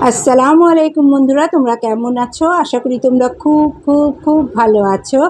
আসসালামু আলাইকুম বন্ধুরা, তোমরা কেমন আছো? আশা করি তোমরা খুব খুব খুব ভালো আছো।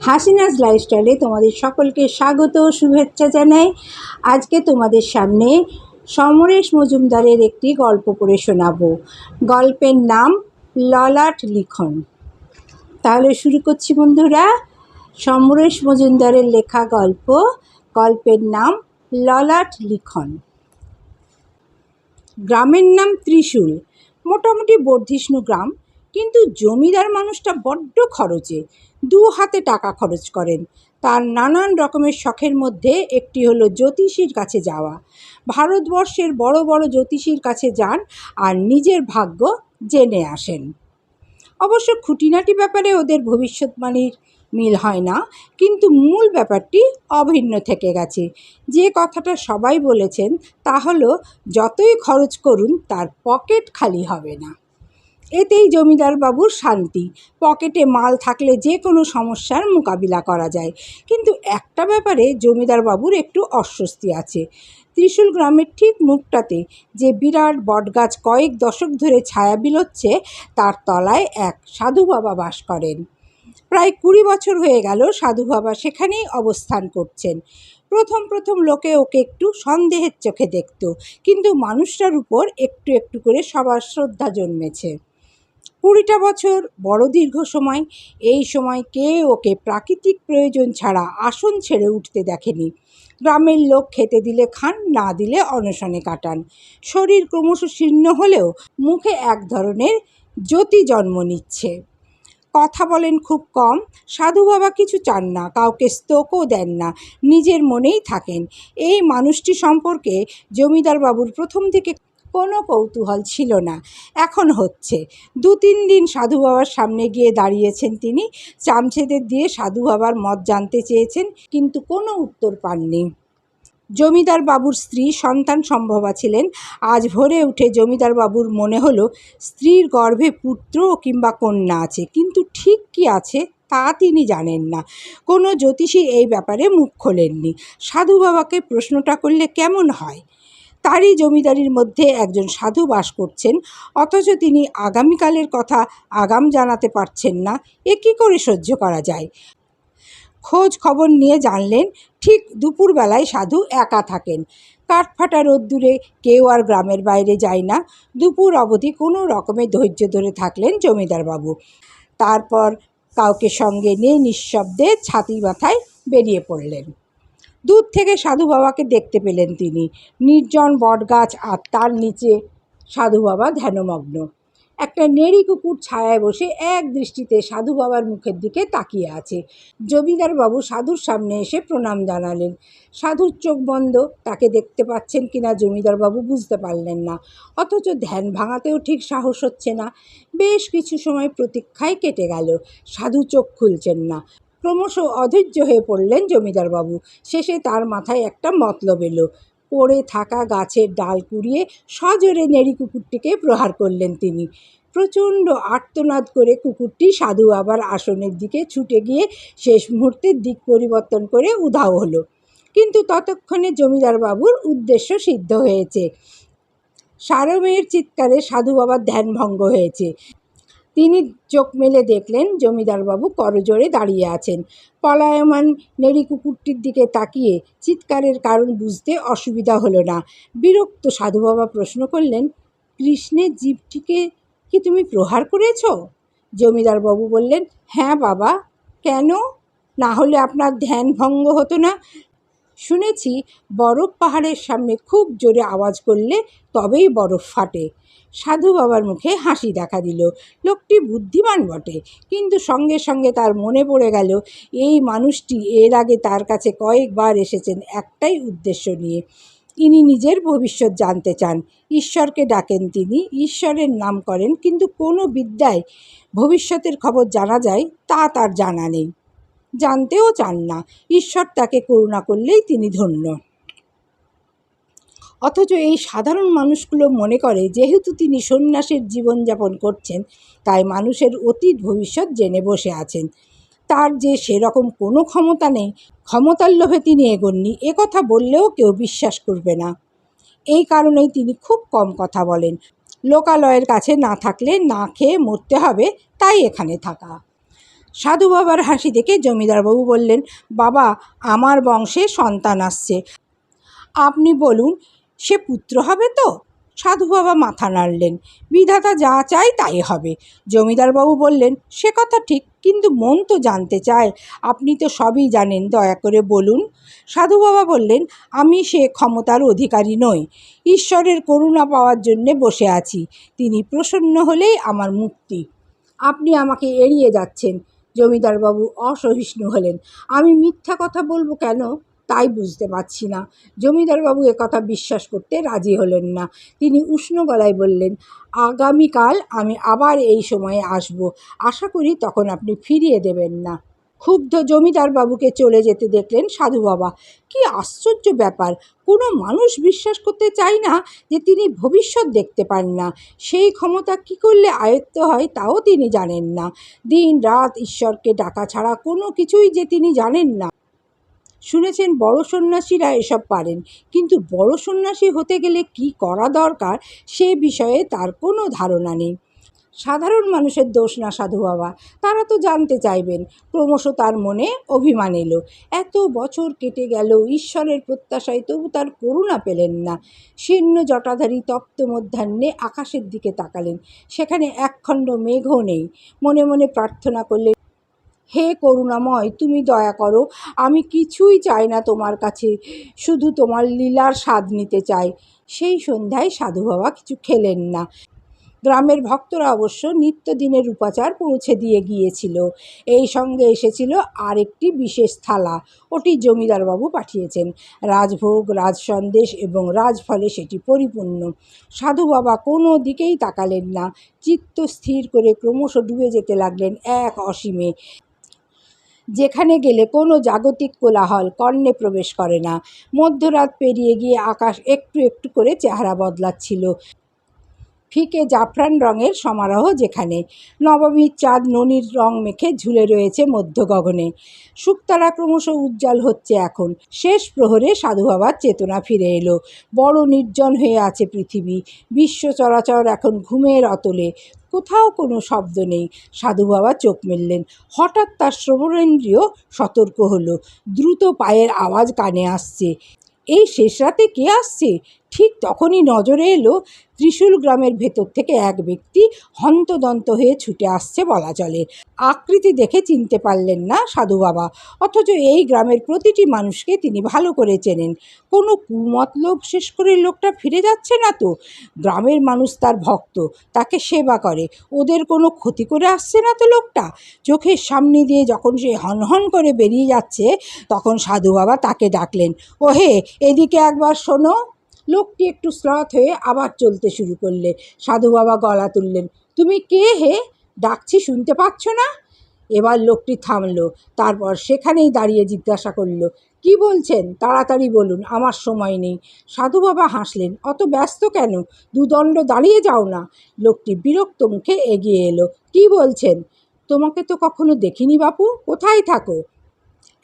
হাসিনাজ লাইফস্টাইলে তোমাদের সকলকে স্বাগত শুভেচ্ছা জানাই। আজকে তোমাদের সামনে সমরেশ মজুমদারের একটি গল্প পড়ে শোনাবো। গল্পের নাম ললাট লিখন। তাহলে শুরু করছি বন্ধুরা। সমরেশ মজুমদারের লেখা গল্প, গল্পের নাম ললাট লিখন। গ্রামের নাম ত্রিশূল। মোটামুটি বর্ধিষ্ণু গ্রাম। কিন্তু জমিদার মানুষটা বড্ড খরচে। দু হাতে টাকা খরচ করেন। তার নানান রকমের শখের মধ্যে একটি হলো জ্যোতিষীর কাছে যাওয়া। ভারতবর্ষের বড় বড় জ্যোতিষীর কাছে যান আর নিজের ভাগ্য জেনে আসেন। অবশ্য খুঁটিনাটি ব্যাপারে ওদের ভবিষ্যৎবাণীর মিল হয় না। কিন্তু মূল ব্যাপারটি অভিন্ন থেকে গেছে। যে কথাটা সবাই বলেছেন, তা হলো যতই খরচ করুন, তার পকেট খালি হবে না। এতেই জমিদার বাবুর শান্তি। পকেটে মাল থাকলে যে কোনো সমস্যার মোকাবিলা করা যায়। কিন্তু একটা ব্যাপারে জমিদার বাবুর একটু অস্বস্তি আছে। ত্রিশূল গ্রামের ঠিক মুখটাতে যে বিরাট বটগাছ কয়েক দশক ধরে ছায়া বিলোচ্ছে, তার তলায় এক সাধু বাবা বাস করেন। প্রায় কুড়ি বছর হয়ে গেল সাধু বাবা সেখানেই অবস্থান করছেন। প্রথম প্রথম লোকে ওকে একটু সন্দেহের চোখে দেখত, কিন্তু মানুষটার উপর একটু একটু করে সবার শ্রদ্ধা জন্মেছে। কুড়িটা বছর বড় দীর্ঘ সময়, এই সময় কে ওকে প্রাকৃতিক প্রয়োজন ছাড়া আসন ছেড়ে উঠতে দেখেনি। গ্রামের লোক খেতে দিলে খান, না দিলে অনশনে কাটান। শরীর ক্রমশ শীর্ণ হলেও মুখে এক ধরনের জ্যোতি জন্ম নিচ্ছে। কথা বলেন খুব কম। সাধু বাবা কিছু চান না, কাউকে স্তোকও দেন না, নিজের মনেই থাকেন। এই মানুষটি সম্পর্কে জমিদার বাবুর প্রথম থেকে কোনো কৌতূহল ছিল না। এখন হচ্ছে। দু তিন দিন সাধু বাবার সামনে গিয়ে দাঁড়িয়েছেন তিনি। চামচেদের দিয়ে সাধু বাবার মত জানতে চেয়েছেন, কিন্তু কোনো উত্তর পাননি। জমিদার বাবুর স্ত্রী সন্তান সম্ভবা ছিলেন। আজ ভোরে উঠে জমিদার বাবুর মনে হলো, স্ত্রীর গর্ভে পুত্র কিংবা কন্যা আছে, কিন্তু ঠিক কি আছে তা তিনি জানেন না। কোনো জ্যোতিষী এই ব্যাপারে মুখ খোলেননি। সাধু বাবাকে প্রশ্নটা করলে কেমন হয়? তারই জমিদারির মধ্যে একজন সাধু বাস করছেন, অথচ তিনি আগামীকালের কথা আগাম জানাতে পারছেন না। এ কী করে সহ্য করা যায়? খোঁজ খবর নিয়ে জানলেন, ঠিক দুপুরবেলায় সাধু একা থাকেন। কাঠফাটা রোদ্দুরে কেউ আর গ্রামের বাইরে যায় না। দুপুর অবধি কোনো রকমে ধৈর্য ধরে থাকলেন জমিদারবাবু তারপর কাউকে সঙ্গে নিয়ে নিঃশব্দে ছাতি মাথায় বেরিয়ে পড়লেন। দূর থেকে সাধু বাবাকে দেখতে পেলেন তিনি। নির্জন বটগাছ আর তার নিচে সাধু বাবা ধ্যানমগ্ন। একটা নেড়ি কুকুর ছায়ায় বসে এক দৃষ্টিতে সাধু বাবার মুখের দিকে তাকিয়ে আছে। জমিদার বাবু সাধুর সামনে এসে প্রণাম জানালেন। সাধুর চোখ বন্ধ, তাকে দেখতে পাচ্ছেন কিনা জমিদার বাবু বুঝতে পারলেন না। অথচ ধ্যান ভাঙাতেও ঠিক সাহস হচ্ছে না। বেশ কিছু সময় প্রতীক্ষায় কেটে গেল, সাধু চোখ খুলছেন না। ক্রমশ অধৈর্য হয়ে পড়লেন জমিদার বাবু। শেষে তার মাথায় একটা মতলব এলো পড়ে থাকা গাছের ডাল কুড়িয়ে সজোরে নেড়ি কুকুরটিকে প্রহার করলেন তিনি। প্রচণ্ড আর্তনাদ করে কুকুরটি সাধু আবার আসনের দিকে ছুটে গিয়ে শেষ মুহূর্তে দিক পরিবর্তন করে উধাও হলো। কিন্তু ততক্ষণে জমিদার বাবুর উদ্দেশ্য সিদ্ধ হয়েছে। সারমেয়ের চিৎকারে সাধু বাবার ধ্যান ভঙ্গ হয়েছে। তিনি চোখ মেলে দেখলেন জমিদারবাবু করজোড়ে দাঁড়িয়ে আছেন। পলায়মান নেড়ি কুকুরটির দিকে তাকিয়ে চিৎকারের কারণ বুঝতে অসুবিধা হলো না। বিরক্ত সাধু বাবা প্রশ্ন করলেন কৃষ্ণের জীবটিকে কি তুমি প্রহার করেছ? জমিদারবাবু বললেন হ্যাঁ বাবা, কেন? না হলে আপনার ধ্যান ভঙ্গ হতো না? শুনেছি, বরফ পাহাড়ের সামনে খুব জোরে আওয়াজ করলে তবেই বরফ ফাটে। সাধু বাবার মুখে হাসি দেখা দিল। লোকটি বুদ্ধিমান বটে, কিন্তু সঙ্গে সঙ্গে তার মনে পড়ে গেল, এই মানুষটি এর আগে তার কাছে কয়েকবার এসেছেন একটাই উদ্দেশ্য নিয়ে। ইনি নিজের ভবিষ্যৎ জানতে চান। ঈশ্বরকে ডাকেন তিনি, ঈশ্বরের নাম করেন, কিন্তু কোনো বিদ্যায় ভবিষ্যতের খবর জানা যায় তা তার জানা নেই। জানতেও চান না। ঈশ্বর তাকে করুণা করলেই তিনি ধন্য। অথচ এই সাধারণ মানুষগুলো মনে করে যেহেতু তিনি সন্ন্যাসের জীবনযাপন করছেন, তাই মানুষের অতীত ভবিষ্যৎ জেনে বসে আছেন। তার যে সেরকম কোনো ক্ষমতা নেই, ক্ষমতার লোভে তিনি এগোননি, এ কথা বললেও কেউ বিশ্বাস করবে না। এই কারণেই তিনি খুব কম কথা বলেন। লোকালয়ের কাছে না থাকলে না খেয়ে মরতে হবে, তাই এখানে থাকা। সাধু বাবার হাসি দেখে জমিদারবাবু বললেন, বাবা, আমার বংশে সন্তান আসছে। আপনি বলুন সে পুত্র হবে তো? সাধু বাবা মাথা নাড়লেন। বিধাতা যা চায় তাই হবে। জমিদারবাবু বললেন, সে কথা ঠিক, কিন্তু মন তো জানতে চায়। আপনি তো সবই জানেন, দয়া করে বলুন। সাধু বাবা বললেন, আমি সে ক্ষমতার অধিকারী নই। ঈশ্বরের করুণা পাওয়ার জন্যে বসে আছি। তিনি প্রসন্ন হলেই আমার মুক্তি। আপনি আমাকে এড়িয়ে যাচ্ছেন। জমিদারবাবু অসহিষ্ণু হলেন। আমি মিথ্যা কথা বলব কেন? তাই বুঝতে পারছি না। জমিদারবাবু কথা বিশ্বাস করতে রাজি হলেন না। তিনি উষ্ণ গলায় বললেন, আগামীকাল আমি আবার এই সময়ে আসব। আশা করি তখন আপনি ফিরিয়ে দেবেন না। ক্ষুব্ধ জমিদার বাবুকে চলে যেতে দেখলেন সাধু বাবা। কি আশ্চর্য ব্যাপার! কোনো মানুষ বিশ্বাস করতে চায় না যে তিনি ভবিষ্যৎ দেখতে পান না। সেই ক্ষমতা কি করলে আয়ত্ত হয় তাও তিনি জানেন না। দিন রাত ঈশ্বরকে ডাকা ছাড়া কোনো কিছুই যে তিনি জানেন না। শুনেছেন বড় সন্ন্যাসীরা এসব পারেন। কিন্তু বড় সন্ন্যাসী হতে গেলে কি করা দরকার সে বিষয়ে তার কোনো ধারণা নেই। সাধারণ মানুষের দোষ না, সাধু বাবা। তারা তো জানতে চাইবেন। ক্রমশ তার মনে অভিমান এলো। এত বছর কেটে গেল, ঈশ্বরের প্রত্যাশায় তবু তার করুণা পেলেন না। শীর্ণ জটাধারী তপ্ত মধ্যাহ্নে আকাশের দিকে তাকালেন। সেখানে একখণ্ড মেঘও নেই। মনে মনে প্রার্থনা করলেন হে করুণাময়, তুমি দয়া করো, আমি কিছুই চাই না তোমার কাছে, শুধু তোমার লীলার স্বাদ নিতে চাই। সেই সন্ধ্যায় সাধু বাবা কিছু খেলেন না। গ্রামের ভক্তরা অবশ্য নিত্যদিনের উপাচার পৌঁছে দিয়ে গিয়েছিল। এই সঙ্গে এসেছিল আরেকটি বিশেষ থালা, ওটি জমিদারবাবু পাঠিয়েছেন। রাজভোগ, রাজসন্দেশ এবং রাজফলে সেটি পরিপূর্ণ। সাধু বাবা কোনো দিকেই তাকালেন না। চিত্ত স্থির করে ক্রমশ ডুবে যেতে লাগলেন এক অসীমে। যেখানে গেলে কোনো জাগতিক কোলাহল কর্ণে প্রবেশ করে না। মধ্যরাত পেরিয়ে গিয়ে আকাশ একটু একটু করে চেহারা বদলাচ্ছিল। ফিকে জাফরান রঙের সমারোহ যেখানে। নবমীর চাঁদ ননির রং মেখে ঝুলে রয়েছে মধ্য গগনে। শুকতারা ক্রমশ উজ্জ্বল হচ্ছে এখন। শেষ প্রহরে সাধু বাবার চেতনা ফিরে এলো। বড় নির্জন হয়ে আছে পৃথিবী। বিশ্ব চরাচর এখন ঘুমের অতলে। কোথাও কোনো শব্দ নেই। সাধু বাবা চোখ মেললেন। হঠাৎ তার শ্রবণেন্দ্রিয় সতর্ক হলো। দ্রুত পায়ের আওয়াজ কানে আসছে। এই শেষ রাতে কে আসছে? ঠিক তখনই নজরে এলো ত্রিশূল গ্রামের ভেতর থেকে এক ব্যক্তি হন্তদন্ত হয়ে ছুটে আসছে বলা চলে। আকৃতি দেখে চিনতে পারলেন না সাধু বাবা, অথচ এই গ্রামের প্রতিটি মানুষকে তিনি ভালো করে চেনেন। কোনো কুমতলব শেষ করে লোকটা ফিরে যাচ্ছে না তো? গ্রামের মানুষ তার ভক্ত, তাকে সেবা করে। ওদের কোনো ক্ষতি করে আসছে না তো লোকটা? চোখের সামনে দিয়ে যখন সে হনহন করে বেরিয়ে যাচ্ছে, তখন সাধু বাবা তাকে ডাকলেন, ওহে, এদিকে একবার শোনো। লোকটি একটু শ্লথ হয়ে আবার চলতে শুরু করলে। সাধু বাবা গলা তুললেন, তুমি কে হে? ডাকছি, শুনতে পাচ্ছ না? এবার লোকটি থামলো, তারপর সেখানেই দাঁড়িয়ে জিজ্ঞাসা করল, কি বলছেন? তাড়াতাড়ি বলুন, আমার সময় নেই। সাধু বাবা হাসলেন, অত ব্যস্ত কেন? দুদণ্ড দাঁড়িয়ে যাও না। লোকটি বিরক্ত মুখে এগিয়ে এলো, কি বলছেন? তোমাকে তো কখনো দেখিনি বাপু, কোথায় থাকো?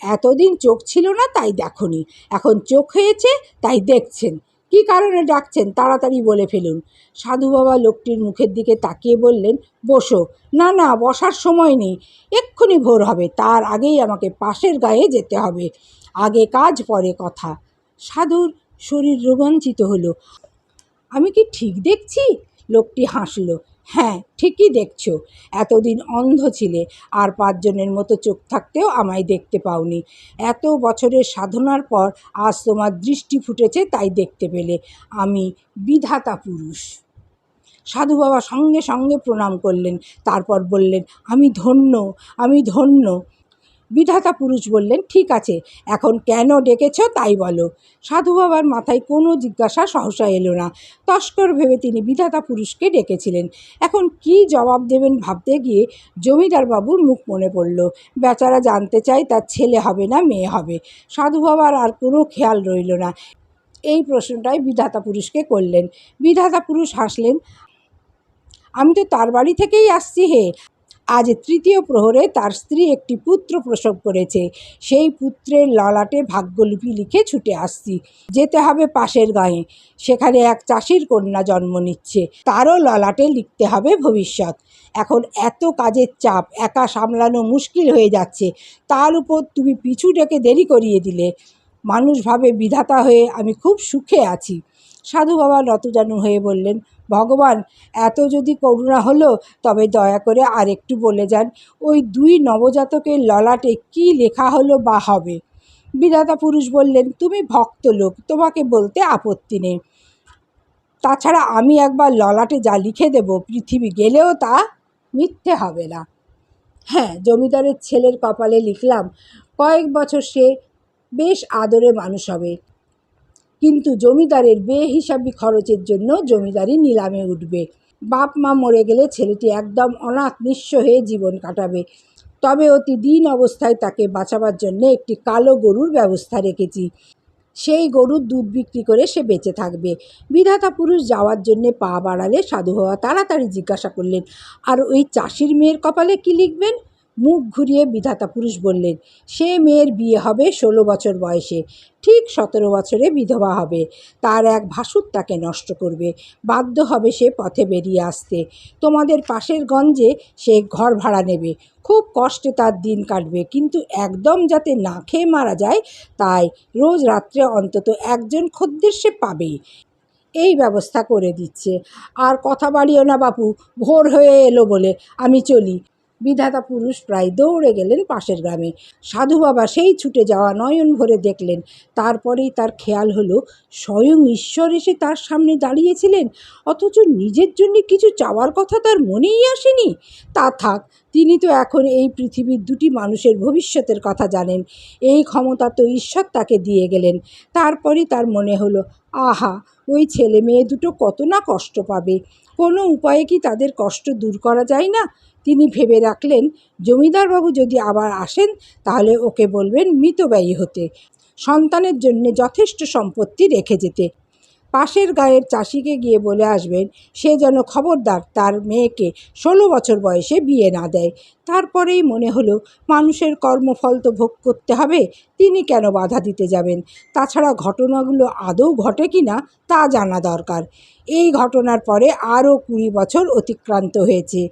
এতদিন চোখ ছিল না, তাই দেখনি। এখন চোখ হয়েছে, তাই দেখছেন। কি কারণে ডাকছেন? তাড়াতাড়ি বলে ফেলুন। সাধু বাবা লোকটির মুখের দিকে তাকিয়ে বললেন, বসো। না না, বসার সময় নেই। এক্ষুনি ভোর হবে। তার আগেই আমাকে পাশের গায়ে যেতে হবে। আগে কাজ, পরে কথা। সাধুর শরীর রোমাঞ্চিত হলো। আমি কি ঠিক দেখছি? লোকটি হাসলো। হ্যাঁ ঠিকই দেখছ। এতদিন অন্ধ ছিলে, আর পাঁচজনের মতো চোখ থাকতেও আমায় দেখতে পাওনি। এত বছরের সাধনার পর আজ তোমার দৃষ্টি ফুটেছে তাই দেখতে পেলে। আমি বিধাতা পুরুষ। সাধু বাবা সঙ্গে সঙ্গে প্রণাম করলেন, তারপর বললেন, আমি ধন্য আমি ধন্য। বিধাতা পুরুষ বললেন, ঠিক আছে, এখন কেন ডেকেছ তাই বলো। সাধু বাবার মাথায় কোনো জিজ্ঞাসা সহসা এলো না। তস্কর ভেবে তিনি বিধাতা পুরুষকে ডেকেছিলেন। এখন কি জবাব দেবেন ভাবতে গিয়ে জমিদার বাবুর মুখ মনে পড়ল। বেচারা জানতে চাই তার ছেলে হবে না মেয়ে হবে। সাধু বাবার আর কোনো খেয়াল রইল না। এই প্রশ্নটাই বিধাতা পুরুষকে করলেন। বিধাতা পুরুষ হাসলেন, আমি তো তার বাড়ি থেকেই আসছি হে। আজ তৃতীয় প্রহরে তার স্ত্রী একটি পুত্র প্রসব করেছে। সেই পুত্রের ললাটে ভাগ্যলিপি লিখে ছুটে আসছি। যেতে হবে পাশের গাঁয়ে। সেখানে এক চাষির কন্যা জন্ম নিচ্ছে। তারও ললাটে লিখতে হবে ভবিষ্যৎ। এখন এত কাজের চাপ, একা সামলানো মুশকিল হয়ে যাচ্ছে। তার উপর তুমি পিছু ডেকে দেরি করিয়ে দিলে। মানুষভাবে বিধাতা হয়ে আমি খুব সুখে আছি। সাধু বাবা নতজানু হয়ে বললেন ভগবান, এত যদি করুণা হলো, তবে দয়া করে আর একটু বলে যান, ওই দুই নবজাতকের ললাটে কি লেখা হলো বা হবে? বিধাতা পুরুষ বললেন, তুমি ভক্ত লোক তোমাকে বলতে আপত্তি নেই। তাছাড়া আমি একবার ললাটে যা লিখে দেব, পৃথিবী গেলেও তা মিথ্যে হবে না। হ্যাঁ জমিদারের ছেলের কপালে লিখলাম, কয়েক বছর সে বেশ আদরে মানুষ হবে। কিন্তু জমিদারের বেহিসাবি খরচের জন্য জমিদারি নিলামে উঠবে। বাপ মা মরে গেলে ছেলেটি একদম অনাথ নিঃস্ব হয়ে জীবন কাটাবে। তবে অতি দিন অবস্থায় তাকে বাঁচাবার জন্য একটি কালো গরুর ব্যবস্থা রেখেছি। সেই গরুর দুধ বিক্রি করে সে বেঁচে থাকবে। বিধাতা পুরুষ যাওয়ার জন্যে পা বাড়ালে সাধু হওয়া তাড়াতাড়ি জিজ্ঞাসা করলেন, আর ওই চাষির মেয়ের কপালে কি লিখবেন? মুখ ঘুরিয়ে বিধাতা পুরুষ বললেন, সে মেয়ের বিয়ে হবে ষোলো বছর বয়সে। ঠিক সতেরো বছরে বিধবা হবে। তার এক ভাসুর তাকে নষ্ট করবে। বাধ্য হবে সে পথে বেরিয়ে আসতে। তোমাদের পাশের গঞ্জে সে ঘর ভাড়া নেবে। খুব কষ্টে তার দিন কাটবে। কিন্তু একদম যাতে না খেয়ে মারা যায়, তাই রোজ রাত্রে অন্তত একজন খদ্দের সে পাবেই। এই ব্যবস্থা করে দিচ্ছে। আর কথা বাড়িও না বাপু, ভোর হয়ে এলো বলে, আমি চলি। বিধাতা পুরুষ প্রায় দৌড়ে গেলেন পাশের গ্রামে। সাধু বাবা সেই ছুটে যাওয়া নয়ন ভরে দেখলেন। তারপরেই তার খেয়াল হলো, স্বয়ং ঈশ্বর এসে তার সামনে দাঁড়িয়েছিলেন। অথচ নিজের জন্য কিছু চাওয়ার কথা তার মনেই আসেনি। তা থাক, তিনি তো এখন এই পৃথিবীর দুটি মানুষের ভবিষ্যতের কথা জানেন। এই ক্ষমতা তো ঈশ্বর তাকে দিয়ে গেলেন। তারপরে তার মনে হলো, আহা, ওই ছেলে মেয়ে দুটো কত না কষ্ট পাবে। কোনো উপায়ে কি তাদের কষ্ট দূর করা যায় না? তিনি ভেবে রাখলেন, জমিদারবাবু যদি আবার আসেন, তাহলে ওকে বলবেন মৃতব্যয়ী হতে। সন্তানের জন্যে যথেষ্ট সম্পত্তি রেখে যেতে। পাশের গায়ের চাষিকে গিয়ে বলে আসবেন, সে যেন খবরদার তার মেয়েকে ষোলো বছর বয়সে বিয়ে না দেয়। তারপরেই মনে হলো, মানুষের কর্মফল তো ভোগ করতে হবে, তিনি কেন বাধা দিতে যাবেন? তাছাড়া ঘটনাগুলো আদৌ ঘটে কি না, তা জানা দরকার। এই ঘটনার পরে আরও কুড়ি বছর অতিক্রান্ত হয়েছে।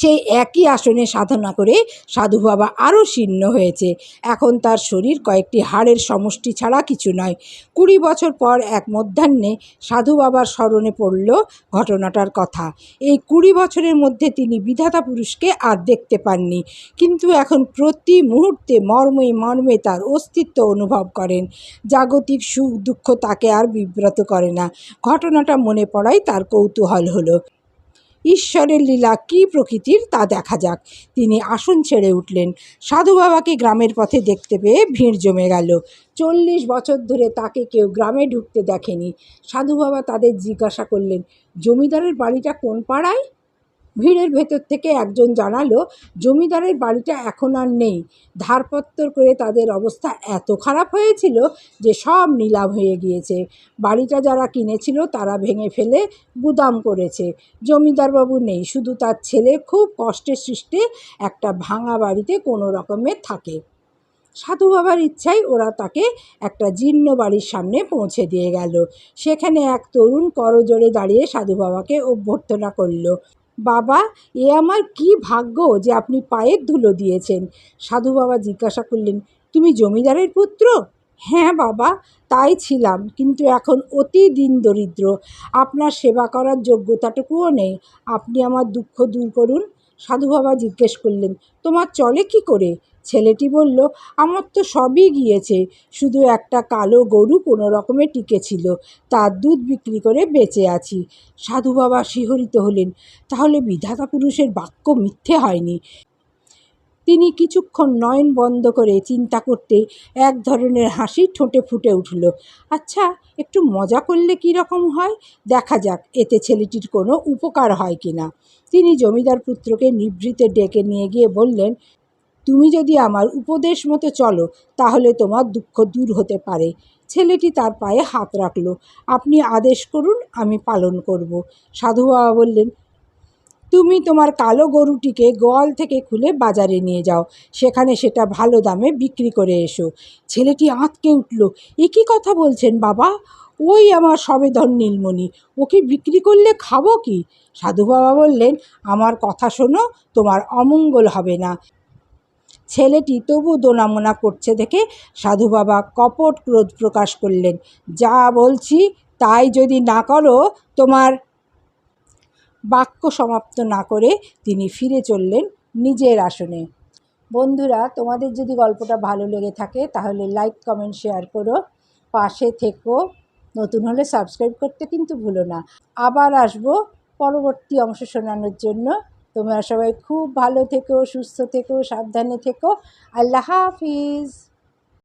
সেই একই আসনে সাধনা করে সাধু বাবা আরও শীর্ণ হয়েছে। এখন তার শরীর কয়েকটি হাড়ের সমষ্টি ছাড়া কিছু নয়। কুড়ি বছর পর এক মধ্যাহ্নে সাধু বাবার স্মরণে পড়ল ঘটনাটার কথা। এই কুড়ি বছরের মধ্যে তিনি বিধাতা পুরুষকে আর দেখতে পাননি। কিন্তু এখন প্রতি মুহূর্তে মর্মে মর্মে তার অস্তিত্ব অনুভব করেন। জাগতিক সুখ দুঃখ তাকে আর বিব্রত করে না। ঘটনাটা মনে পড়ায় তার কৌতূহল হলো। ঈশ্বরের লীলা কী প্রকৃতির তা দেখা যাক। তিনি আসন ছেড়ে উঠলেন। সাধু বাবাকে গ্রামের পথে দেখতে পেয়ে ভিড় জমে গেল। চল্লিশ বছর ধরে তাকে কেউ গ্রামে ঢুকতে দেখেনি। সাধু বাবা তাদের জিজ্ঞাসা করলেন, জমিদারের বাড়িটা কোন পাড়ায়? ভিড়ের ভেতর থেকে একজন জানালো, জমিদারের বাড়িটা এখন আর নেই। ধারপত্তর করে তাদের অবস্থা এত খারাপ হয়েছিল যে সব নিলাম হয়ে গিয়েছে। বাড়িটা যারা কিনেছিল তারা ভেঙে ফেলে গুদাম করেছে। জমিদারবাবু নেই, শুধু তার ছেলে খুব কষ্টের সৃষ্টে একটা ভাঙা বাড়িতে কোনো রকমে থাকে। সাধু বাবার ইচ্ছায় ওরা তাকে একটা জীর্ণ বাড়ির সামনে পৌঁছে দিয়ে গেল। সেখানে এক তরুণ করজোড়ে দাঁড়িয়ে সাধু বাবাকে অভ্যর্থনা করল। বাবা, এ আমার কি ভাগ্য যে আপনি পায়ের ধুলো দিয়েছেন? সাধু বাবা জিজ্ঞাসা করলেন, তুমি জমিদারের পুত্র? হ্যাঁ বাবা, তাই ছিলাম, কিন্তু এখন অতি দিন দরিদ্র। আপনার সেবা করার যোগ্যতাটুকুও নেই। আপনি আমার দুঃখ দূর করুন। সাধু বাবা জিজ্ঞেস করলেন, তোমার চলে কি করে? ছেলেটি বলল, আমার তো সবই গিয়েছে। শুধু একটা কালো গরু কোনো রকমে টিকেছিল। তার দুধ বিক্রি করে বেঁচে আছি। সাধু বাবা শিহরিত হলেন। তাহলে বিধাতা পুরুষের বাক্য মিথ্যে হয়নি। তিনি কিছুক্ষণ নয়ন বন্ধ করে চিন্তা করতে এক ধরনের হাসি ঠোঁটে ফুটে উঠল। আচ্ছা একটু মজা করলে কী রকম হয়? দেখা যাক, এতে ছেলেটির কোনো উপকার হয় কি না তিনি জমিদার পুত্রকে নিভৃতে ডেকে নিয়ে গিয়ে বললেন তুমি যদি আমার উপদেশ মতো চলো, তাহলে তোমার দুঃখ দূর হতে পারে। ছেলেটি তার পায়ে হাত রাখল। আপনি আদেশ করুন, আমি পালন করব। সাধু বাবা বললেন, তুমি তোমার কালো গরুটিকে গোয়াল থেকে খুলে বাজারে নিয়ে যাও। সেখানে সেটা ভালো দামে বিক্রি করে এসো। ছেলেটি আঁতকে উঠল। এ কী কথা বলছেন বাবা? ওই আমার সবেধন নীলমণি। ওকে বিক্রি করলে খাব কি? সাধু বাবা বললেন, আমার কথা শোনো, তোমার অমঙ্গল হবে না। ছেলেটি তবু দোনামোনা করছে দেখে সাধু বাবা কপট ক্রোধ প্রকাশ করলেন, যা বলছি তাই যদি না করো, তোমার বাক্য সমাপ্ত না করে তিনি ফিরে চললেন নিজের আসনে। বন্ধুরা, তোমাদের যদি গল্পটা ভালো লেগে থাকে তাহলে লাইক, কমেন্ট, শেয়ার করো। পাশে থেকো। নতুন হলে সাবস্ক্রাইব করতে কিন্তু ভুলো না। আবার আসব পরবর্তী অংশ শোনানোর জন্য। তোমরা সবাই খুব ভালো থেকো সুস্থ থেকো সাবধানে থেকো। আল্লাহ হাফিজ।